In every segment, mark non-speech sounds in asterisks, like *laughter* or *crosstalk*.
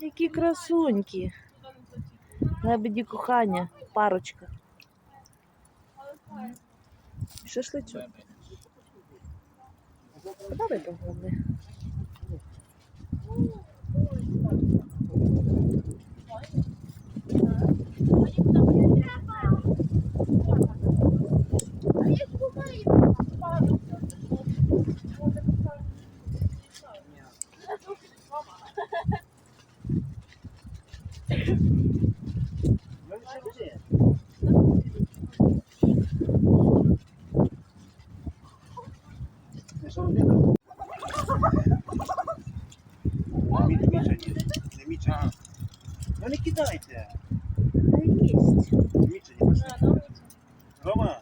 Які красуньки. Лебеді кохання, парочка. Шашличок. Куди ви Ну не кидайте. Та їсть. не пошли. Рома,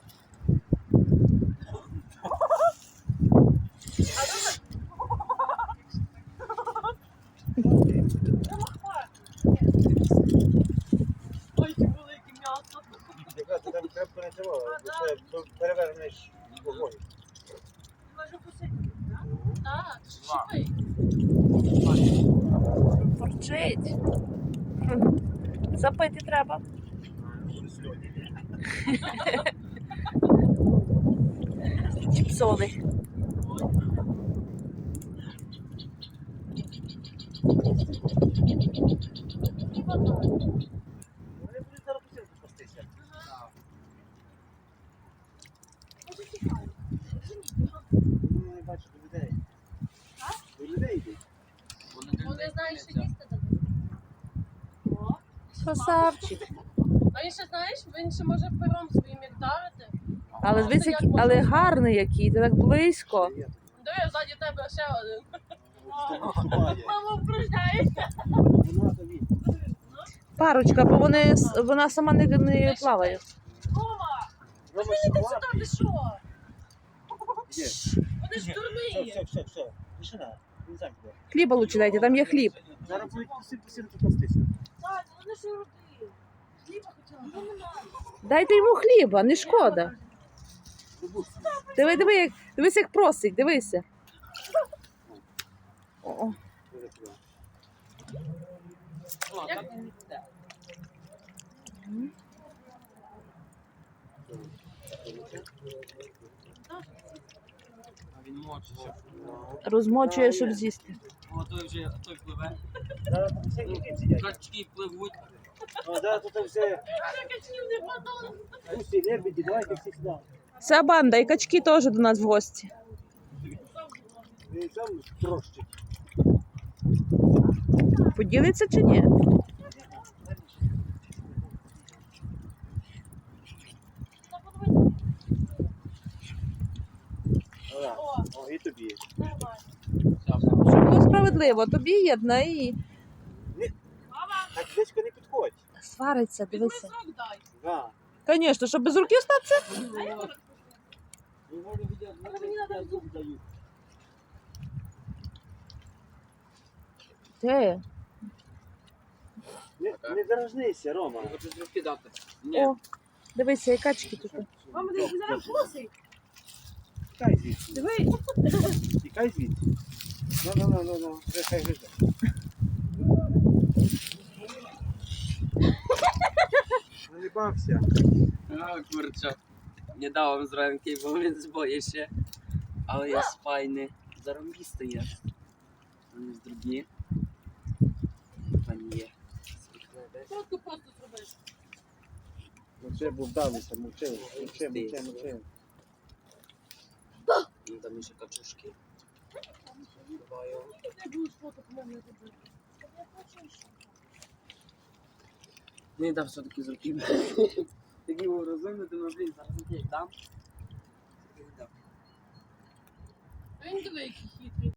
не цього, це перевернеш вогонь. Може посидіти, так? Так, шипи. Форчить. *laughs* Запити треба. Чіпсони. Будуть зараз посилку пастися. Ну, не бачу до людей. До людей йдуть. Вони знають, що їсти дадуть. Красавчик. А він ще знаєш, він ще може пером своїм як дарити. Але дивись, який, але гарний який, ти так близько. Я. Диви, ззаді тебе ще один. Мама впруждається. Вона то він. Парочка, бо вони, с- вона сама не, не плаває. Рома, Рома, ти сюди, ти що? Вони ж дурні. все, все, все. Тишина. Не знаю куди. Хліба лучше дайте, там є хліб. Зараз будуть посилку посилку пастися. Так, вони ж роди. Хліба хотіла. Ну, немає. Дайте йому хліба, не шкода. Диви, диви, як, дивись, як просить, дивися. О, Як він мочиться. розмочує, щоб з'їсти. О, той вже той пливе. Сидять. Качки пливуть. Ну, зараз тут все. качнів не хватало. Гусі, лебеді, давайте всі сюди. Вся банда, і качки теж до нас в гості. Поділиться чи ні? О, О, і тобі. нормально. Щоб було справедливо, тобі єдна і Мама, Так близько не підходь. свариться, дивися. Да. Звісно, щоб без руки статися. Дай я зараз мені надо зуб. Ти. Не, не дражнися, Рома. Хочу трохи дати. Ні. О, дивися, і качки тут. Мама, ти зараз кусить. Тікай звідси. Диви. Тікай звідси. Ну, ну, ну, ну, ну. Вже хай гризе. Ну не бався. А, курча. Не дав вам зранки, бо він збоє ще. Але я спайний. Заромбісти є. Вони ж дрібні. Пані є. Просто просто зробиш. Мовчи, бо вдалися, мовчи, мовчи, мовчи, мовчи. Ну, там ще качушки. Буває. Ти будеш фото по мене робити. Я хочу ще. Не дав все-таки з руки. *laughs* Такий був розумний, думаю, блін, зараз я дам. Він диви, який.